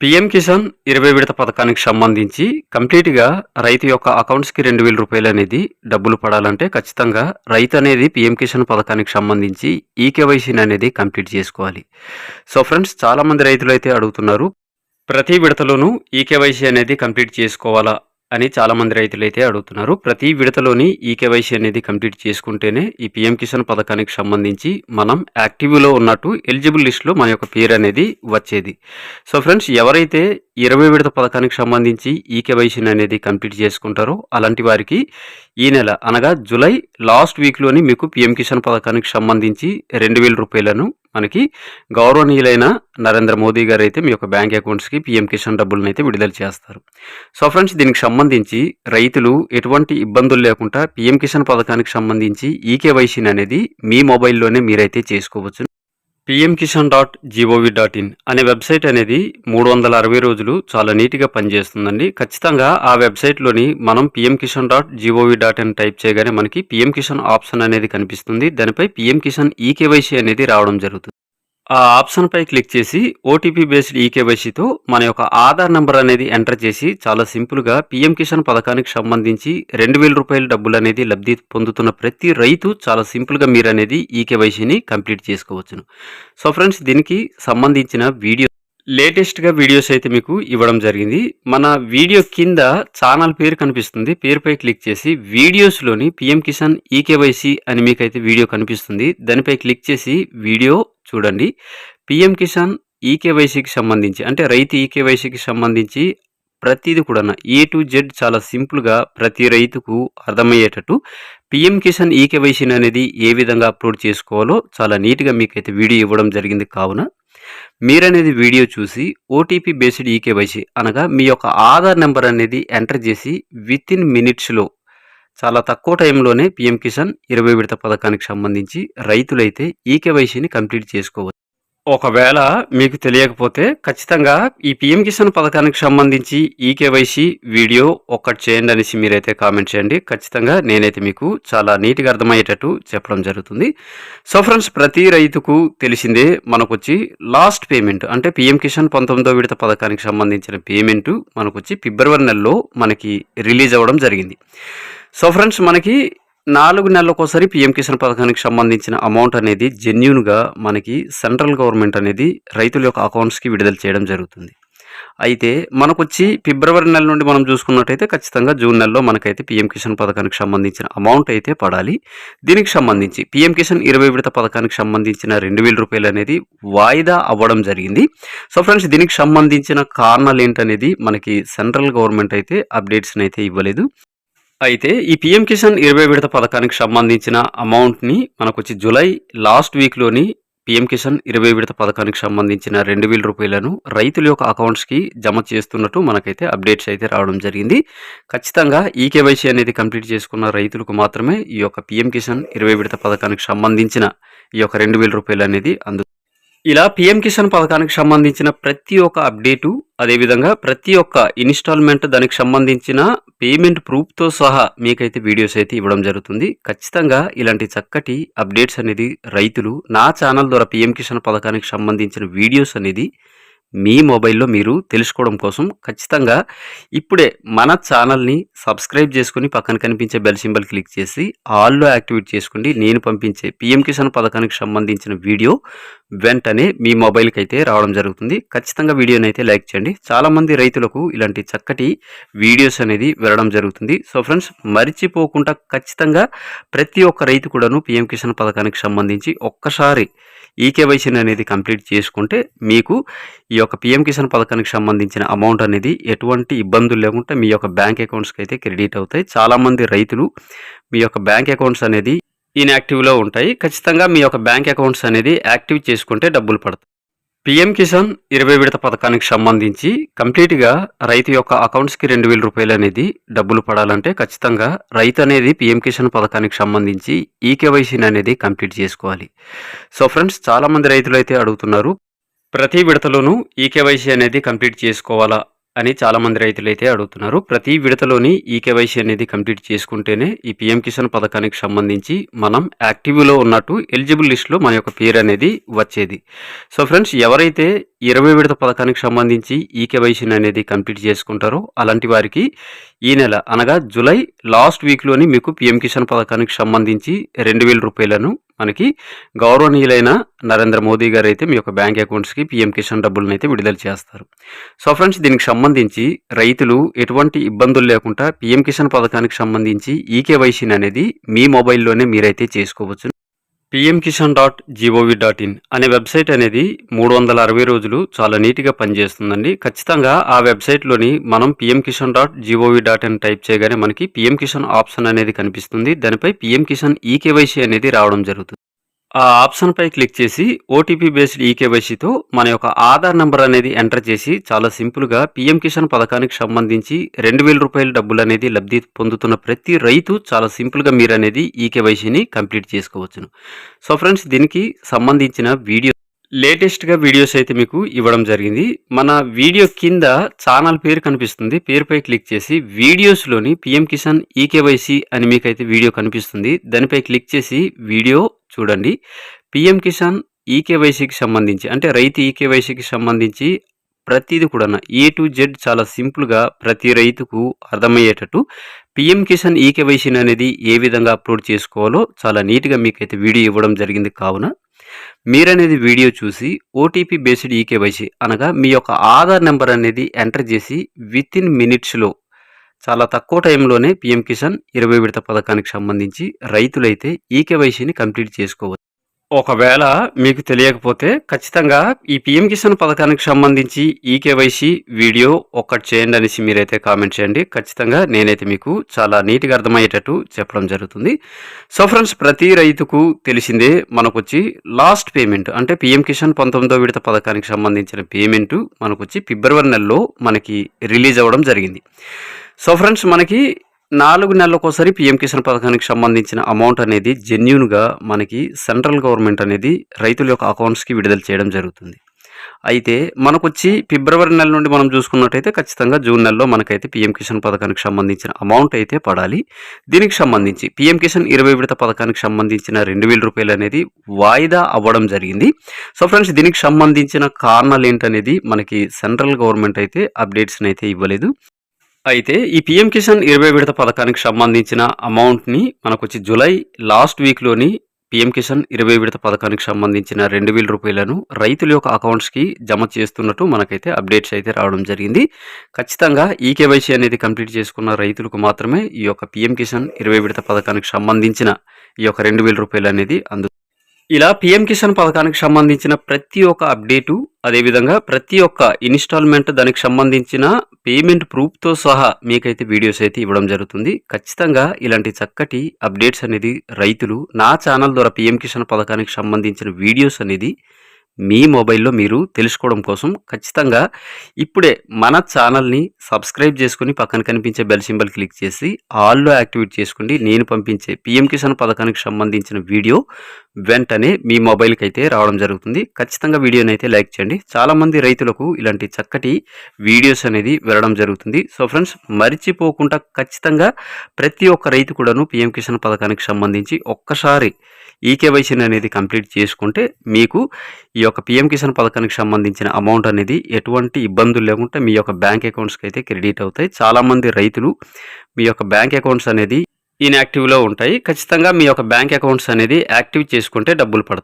PM Kisan ఇరవై విడత పథకానికి సంబంధించి కంప్లీట్గా రైతు యొక్క అకౌంట్స్కి రెండు వేల రూపాయలు అనేది డబ్బులు పడాలంటే ఖచ్చితంగా రైతు అనేది పీఎం కిసాన్ పథకానికి సంబంధించి ఈకేవైసీని అనేది కంప్లీట్ చేసుకోవాలి. సో ఫ్రెండ్స్ చాలామంది రైతులు అయితే అడుగుతున్నారు ప్రతి విడతలోనూ ఈకేవైసీ అనేది కంప్లీట్ చేసుకోవాలా? అని చాలామంది రైతులు అయితే అడుగుతున్నారు. ప్రతి విడతలోని ఈ కేవైసీ అనేది కంప్లీట్ చేసుకుంటేనే ఈ పిఎం కిసాన్ పథకానికి సంబంధించి మనం యాక్టివ్లో ఉన్నట్టు ఎలిజిబుల్ లిస్ట్లో మన యొక్క పేరు అనేది వచ్చేది. సో ఫ్రెండ్స్ ఎవరైతే ఇరవై విడత పథకానికి సంబంధించి ఈ కేవైసీని అనేది కంప్లీట్ చేసుకుంటారో అలాంటి వారికి ఈ నెల అనగా జూలై లాస్ట్ వీక్లోని మీకు పిఎం కిసాన్ పథకానికి సంబంధించి రెండు వేల రూపాయలను మనకి గౌరవనీయులైన నరేంద్ర మోదీ గారు అయితే మీ యొక్క బ్యాంక్ అకౌంట్స్కి పిఎం కిసాన్ డబ్బులను అయితే విడుదల చేస్తారు. సో ఫ్రెండ్స్ దీనికి సంబంధించి రైతులు ఎటువంటి ఇబ్బందులు లేకుండా పిఎం కిసాన్ పథకానికి సంబంధించి ఈకేవైసీని అనేది మీ మొబైల్లోనే మీరైతే చేసుకోవచ్చు. PM Kisan dot G O V dot in అనే వెబ్సైట్ అనేది మూడు వందల అరవై రోజులు చాలా నీట్గా పనిచేస్తుందండి. ఖచ్చితంగా ఆ వెబ్సైట్లోని మనం PM Kisan dot G O V dot in type చేయగానే మనకి పిఎం కిసాన్ ఆప్షన్ అనేది కనిపిస్తుంది. దానిపై పిఎం కిసాన్ ఈకేవైసీ అనేది రావడం జరుగుతుంది. ఆ ఆప్షన్పై క్లిక్ చేసి ఓటీపీ బేస్డ్ ఈకేవైసీతో మన యొక్క ఆధార్ నెంబర్ అనేది ఎంటర్ చేసి చాలా సింపుల్గా పీఎం కిసాన్ పథకానికి సంబంధించి రెండు వేల రూపాయల డబ్బులు అనేది లబ్ధి పొందుతున్న ప్రతి రైతు చాలా సింపుల్గా మీరు అనేది ఈకేవైసీని కంప్లీట్ చేసుకోవచ్చును. సో ఫ్రెండ్స్ దీనికి సంబంధించిన వీడియో లేటెస్ట్గా వీడియోస్ అయితే మీకు ఇవ్వడం జరిగింది. మన వీడియో కింద ఛానల్ పేరు కనిపిస్తుంది. పేరుపై క్లిక్ చేసి వీడియోస్లోని పిఎం కిసాన్ ఈకేవైసీ అని మీకైతే వీడియో కనిపిస్తుంది. దానిపై క్లిక్ చేసి వీడియో చూడండి. పిఎం కిసాన్ ఈకేవైసీకి సంబంధించి అంటే రైతు ఈకేవైసీకి సంబంధించి ప్రతిదీ కూడా ఏ టు జెడ్ చాలా సింపుల్గా ప్రతి రైతుకు అర్థమయ్యేటట్టు పిఎం కిసాన్ ఈకేవైసీని అనేది ఏ విధంగా అప్లోడ్ చేసుకోవాలో చాలా నీట్గా మీకైతే వీడియో ఇవ్వడం జరిగింది కావున మీరనేది వీడియో చూసి ఓటీపీ బేస్డ్ ఈకేవైసీ అనగా మీ యొక్క ఆధార్ నెంబర్ అనేది ఎంటర్ చేసి విత్ ఇన్ మినిట్స్లో చాలా తక్కువ టైంలోనే పిఎం కిసాన్ ఇరవై విడత పథకానికి సంబంధించి రైతులైతే ఈకేవైసీని కంప్లీట్ చేసుకోవచ్చు. ఒకవేళ మీకు తెలియకపోతే ఖచ్చితంగా ఈ పిఎం కిసాన్ పథకానికి సంబంధించి ఈకేవైసీ వీడియో ఒక్కటి చేయండి అనేసి మీరైతే కామెంట్ చేయండి. ఖచ్చితంగా నేనైతే మీకు చాలా నీట్గా అర్థమయ్యేటట్టు చెప్పడం జరుగుతుంది. సో ఫ్రెండ్స్ ప్రతి రైతుకు తెలిసిందే మనకొచ్చి లాస్ట్ పేమెంట్ అంటే పిఎం కిసాన్ పంతొమ్మిదో విడత పథకానికి సంబంధించిన పేమెంట్ మనకొచ్చి ఫిబ్రవరి నెలలో మనకి రిలీజ్ అవ్వడం జరిగింది. సో ఫ్రెండ్స్ మనకి నాలుగు నెలలకోసారి పిఎం కిసాన్ పథకానికి సంబంధించిన అమౌంట్ అనేది జెన్యున్గా మనకి సెంట్రల్ గవర్నమెంట్ అనేది రైతుల యొక్క అకౌంట్స్కి విడుదల చేయడం జరుగుతుంది. అయితే మనకు వచ్చి ఫిబ్రవరి నెల నుండి మనం చూసుకున్నట్టయితే ఖచ్చితంగా జూన్ నెలలో మనకైతే పిఎం కిసాన్ పథకానికి సంబంధించిన అమౌంట్ అయితే పడాలి. దీనికి సంబంధించి పిఎం కిసాన్ ఇరవై విడత పథకానికి సంబంధించిన రెండు వేల రూపాయలు అనేది వాయిదా అవ్వడం జరిగింది. సో ఫ్రెండ్స్ దీనికి సంబంధించిన కారణాలు ఏంటనేది మనకి సెంట్రల్ గవర్నమెంట్ అయితే అప్డేట్స్ని అయితే ఇవ్వలేదు. అయితే ఈ పిఎం కిసాన్ ఇరవై విడత పథకానికి సంబంధించిన అమౌంట్ని మనకు వచ్చి జూలై లాస్ట్ వీక్లోని పిఎం కిసాన్ ఇరవై విడత పథకానికి సంబంధించిన రెండు వేల రూపాయలను రైతుల యొక్క అకౌంట్స్కి జమ చేస్తున్నట్టు మనకైతే అప్డేట్స్ అయితే రావడం జరిగింది. ఖచ్చితంగా ఈ కేవైసీ అనేది కంప్లీట్ చేసుకున్న రైతులకు మాత్రమే ఈ యొక్క పిఎం కిసాన్ ఇరవై విడత పథకానికి సంబంధించిన ఈ యొక్క రెండు వేల రూపాయలు అనేది అందు ఇలా పిఎం కిసాన్ పథకానికి సంబంధించిన ప్రతి ఒక్క అప్డేటు అదేవిధంగా ప్రతి ఒక్క ఇన్స్టాల్మెంట్ దానికి సంబంధించిన పేమెంట్ ప్రూఫ్తో సహా మీకైతే వీడియోస్ అయితే ఇవ్వడం జరుగుతుంది. ఖచ్చితంగా ఇలాంటి చక్కటి అప్డేట్స్ అనేది రైతులు నా ఛానల్ ద్వారా పిఎం కిసాన్ పథకానికి సంబంధించిన వీడియోస్ అనేది మీ మొబైల్లో మీరు తెలుసుకోవడం కోసం ఖచ్చితంగా ఇప్పుడే మన ఛానల్ని సబ్స్క్రైబ్ చేసుకుని పక్కన కనిపించే బెల్ సింబల్ క్లిక్ చేసి ఆల్లో యాక్టివేట్ చేసుకోండి. నేను పంపించే పిఎం కిసాన్ పథకానికి సంబంధించిన వీడియో వెంటనే మీ మొబైల్కి అయితే రావడం జరుగుతుంది. ఖచ్చితంగా వీడియోని అయితే లైక్ చేయండి. చాలామంది రైతులకు ఇలాంటి చక్కటి వీడియోస్ అనేది వెళ్ళడం జరుగుతుంది. సో ఫ్రెండ్స్ మర్చిపోకుండా ఖచ్చితంగా ప్రతి ఒక్క రైతు కూడాను పిఎం కిసాన్ పథకానికి సంబంధించి ఒక్కసారి ఈకేవైసీని అనేది కంప్లీట్ చేసుకుంటే మీకు ఈ యొక్క పిఎం కిసాన్ పథకానికి సంబంధించిన అమౌంట్ అనేది ఎటువంటి ఇబ్బందులు లేకుండా మీ యొక్క బ్యాంక్ అకౌంట్స్కి అయితే క్రెడిట్ అవుతాయి. చాలామంది రైతులు మీ యొక్క బ్యాంక్ అకౌంట్స్ అనేది ఇన్యాక్టివ్లో ఉంటాయి. ఖచ్చితంగా మీ యొక్క బ్యాంక్ అకౌంట్స్ అనేది యాక్టివ్ చేసుకుంటే డబ్బులు పడతాయి. పిఎం కిసాన్ ఇరవై విడత పథకానికి సంబంధించి కంప్లీట్గా రైతు యొక్క అకౌంట్స్కి రెండు వేల రూపాయలు అనేది డబ్బులు పడాలంటే ఖచ్చితంగా రైతు అనేది పిఎం కిసాన్ పథకానికి సంబంధించి ఈకేవైసీని అనేది కంప్లీట్ చేసుకోవాలి. సో ఫ్రెండ్స్ చాలామంది రైతులు అయితే అడుగుతున్నారు ప్రతి విడతలోనూ ఈకేవైసీ అనేది కంప్లీట్ చేసుకోవాలా? అని చాలామంది రైతులు అయితే అడుగుతున్నారు. ప్రతి విడతలోని ఈ కేవైసీ అనేది కంప్లీట్ చేసుకుంటేనే ఈ పిఎం కిసాన్ పథకానికి సంబంధించి మనం యాక్టివ్లో ఉన్నట్టు ఎలిజిబుల్ లిస్ట్లో మన యొక్క పేరు అనేది వచ్చేది. సో ఫ్రెండ్స్ ఎవరైతే ఇరవై విడత పథకానికి సంబంధించి ఈ కేవైసీని అనేది కంప్లీట్ చేసుకుంటారో. అలాంటి వారికి ఈ నెల అనగా జూలై లాస్ట్ వీక్లోని మీకు పిఎం కిసాన్ పథకానికి సంబంధించి రెండు వేల రూపాయలను మనకి గౌరవనీయులైన నరేంద్ర మోదీ గారు అయితే మీ యొక్క బ్యాంక్ అకౌంట్స్కి పిఎం కిసాన్ డబ్బులను అయితే విడుదల చేస్తారు. సో ఫ్రెండ్స్ దీనికి సంబంధించి రైతులు ఎటువంటి ఇబ్బందులు లేకుండా పిఎం కిసాన్ పథకానికి సంబంధించి ఈ కేవైసీని అనేది మీ మొబైల్లోనే మీరైతే చేసుకోవచ్చు. PM Kisan dot G O V dot in అనే వెబ్సైట్ అనేది మూడు వందల అరవై రోజులు చాలా నీట్గా పనిచేస్తుందండి. ఖచ్చితంగా ఆ వెబ్సైట్లోని మనం PM Kisan dot G O V dot in type చేయగానే మనకి పిఎం కిసాన్ ఆప్షన్ అనేది కనిపిస్తుంది. దానిపై పిఎం కిసాన్ ఈ కేవైసీ అనేది రావడం జరుగుతుంది. ఆ ఆప్షన్పై క్లిక్ చేసి ఓటీపీ బేస్డ్ ఈకేవైసీతో మన యొక్క ఆధార్ నంబర్ అనేది ఎంటర్ చేసి చాలా సింపుల్గా పీఎం కిసాన్ పథకానికి సంబంధించి రెండు వేల రూపాయల డబ్బులు అనేది లబ్ధి పొందుతున్న ప్రతి రైతు చాలా సింపుల్గా మీరు అనేది ఈకేవైసీని కంప్లీట్ చేసుకోవచ్చును. సో ఫ్రెండ్స్ దీనికి సంబంధించిన వీడియో లేటెస్ట్గా వీడియోస్ అయితే మీకు ఇవ్వడం జరిగింది. మన వీడియో కింద ఛానల్ పేరు కనిపిస్తుంది. పేరుపై క్లిక్ చేసి వీడియోస్లోని పిఎం కిసాన్ ఈకేవైసీ అని మీకైతే వీడియో కనిపిస్తుంది. దానిపై క్లిక్ చేసి వీడియో చూడండి. పిఎం కిసాన్ ఈకేవైసీకి సంబంధించి అంటే రైతు ఈకేవైసీకి సంబంధించి ప్రతిది కూడా ఏ టు జెడ్ చాలా సింపుల్గా ప్రతి రైతుకు అర్థమయ్యేటట్టు పిఎం కిసాన్ ఈకేవైసీని అనేది ఏ విధంగా అప్లోడ్ చేసుకోవాలో చాలా నీట్గా మీకైతే వీడియో ఇవ్వడం జరిగింది కావున మీరనేది వీడియో చూసి ఓటీపీ బేస్డ్ ఈకేవైసీ అనగా మీ యొక్క ఆధార్ నెంబర్ అనేది ఎంటర్ చేసి విత్ ఇన్ మినిట్స్లో చాలా తక్కువ టైంలోనే పిఎం కిసాన్ ఇరవై విడత పథకానికి సంబంధించి రైతులైతే ఈకేవైసీని కంప్లీట్ చేసుకోవచ్చు ఒకవేళ మీకు తెలియకపోతే ఖచ్చితంగా ఈ పిఎం కిసాన్ పథకానికి సంబంధించి ఈకేవైసీ వీడియో ఒక్కటి చేయండి అనేసి మీరైతే కామెంట్ చేయండి. ఖచ్చితంగా నేనైతే మీకు చాలా నీట్గా అర్థమయ్యేటట్టు చెప్పడం జరుగుతుంది. సో ఫ్రెండ్స్ ప్రతి రైతుకు తెలిసిందే మనకొచ్చి లాస్ట్ పేమెంట్ అంటే పిఎం కిసాన్ పంతొమ్మిదో విడత పథకానికి సంబంధించిన పేమెంట్ మనకొచ్చి ఫిబ్రవరి నెలలో మనకి రిలీజ్ అవ్వడం జరిగింది. సో ఫ్రెండ్స్ మనకి నాలుగు నెలలకోసారి పిఎం కిసాన్ పథకానికి సంబంధించిన అమౌంట్ అనేది జెన్యున్గా మనకి సెంట్రల్ గవర్నమెంట్ అనేది రైతుల యొక్క అకౌంట్స్కి విడుదల చేయడం జరుగుతుంది. అయితే మనకొచ్చి ఫిబ్రవరి నెల నుండి మనం చూసుకున్నట్టయితే ఖచ్చితంగా జూన్ నెలలో మనకైతే పిఎం కిసాన్ పథకానికి సంబంధించిన అమౌంట్ అయితే పడాలి. దీనికి సంబంధించి పిఎం కిసాన్ ఇరవై విడత పథకానికి సంబంధించిన రెండు వేల రూపాయలు అనేది వాయిదా అవ్వడం జరిగింది. సో ఫ్రెండ్స్ దీనికి సంబంధించిన కారణాలు ఏంటనేది మనకి సెంట్రల్ గవర్నమెంట్ అయితే అప్డేట్స్ని అయితే ఇవ్వలేదు. అయితే ఈ పిఎం కిసాన్ ఇరవై విడత పథకానికి సంబంధించిన అమౌంట్ని మనకు వచ్చి జూలై లాస్ట్ వీక్లోని పిఎం కిసాన్ ఇరవై విడత పథకానికి సంబంధించిన రెండు వేల రూపాయలను రైతుల యొక్క అకౌంట్స్కి జమ చేస్తున్నట్టు మనకైతే అప్డేట్స్ అయితే రావడం జరిగింది. ఖచ్చితంగా ఈ కేవైసీ అనేది కంప్లీట్ చేసుకున్న రైతులకు మాత్రమే ఈ యొక్క పిఎం కిసాన్ ఇరవై విడత పథకానికి సంబంధించిన ఈ యొక్క రెండు వేల రూపాయలు అనేది అందు ఇలా పిఎం కిసాన్ పథకానికి సంబంధించిన ప్రతి ఒక్క అప్డేటు అదేవిధంగా ప్రతి ఒక్క ఇన్స్టాల్మెంట్ దానికి సంబంధించిన పేమెంట్ ప్రూఫ్తో సహా మీకైతే వీడియోస్ అయితే ఇవ్వడం జరుగుతుంది. ఖచ్చితంగా ఇలాంటి చక్కటి అప్డేట్స్ అనేది రైతులు నా ఛానల్ ద్వారా పిఎం కిసాన్ పథకానికి సంబంధించిన వీడియోస్ అనేది మీ మొబైల్లో మీరు తెలుసుకోవడం కోసం ఖచ్చితంగా ఇప్పుడే మన ఛానల్ని సబ్స్క్రైబ్ చేసుకుని పక్కన కనిపించే బెల్ సింబల్ క్లిక్ చేసి ఆల్లో యాక్టివేట్ చేసుకోండి నేను పంపించే పిఎం కిసాన్ పథకానికి సంబంధించిన వీడియో వెంటనే మీ మొబైల్కి అయితే రావడం జరుగుతుంది. ఖచ్చితంగా వీడియోని అయితే లైక్ చేయండి. చాలామంది రైతులకు ఇలాంటి చక్కటి వీడియోస్ అనేది వెళ్ళడం జరుగుతుంది. సో ఫ్రెండ్స్ మర్చిపోకుండా ఖచ్చితంగా ప్రతి ఒక్క రైతు కూడాను పిఎం కిసాన్ పథకానికి సంబంధించి ఒక్కసారి ఈకేవైసీని అనేది కంప్లీట్ చేసుకుంటే మీకు ఈ యొక్క పిఎం కిసాన్ పథకానికి సంబంధించిన అమౌంట్ అనేది ఎటువంటి ఇబ్బందులు లేకుండా మీ యొక్క బ్యాంక్ అకౌంట్స్కి అయితే క్రెడిట్ అవుతాయి. చాలామంది రైతులు మీ యొక్క బ్యాంక్ అకౌంట్స్ అనేది ఇన్యాక్టివ్లో ఉంటాయి. ఖచ్చితంగా మీ యొక్క బ్యాంక్ అకౌంట్స్ అనేది యాక్టివ్ చేసుకుంటే డబ్బులు పడతాయి.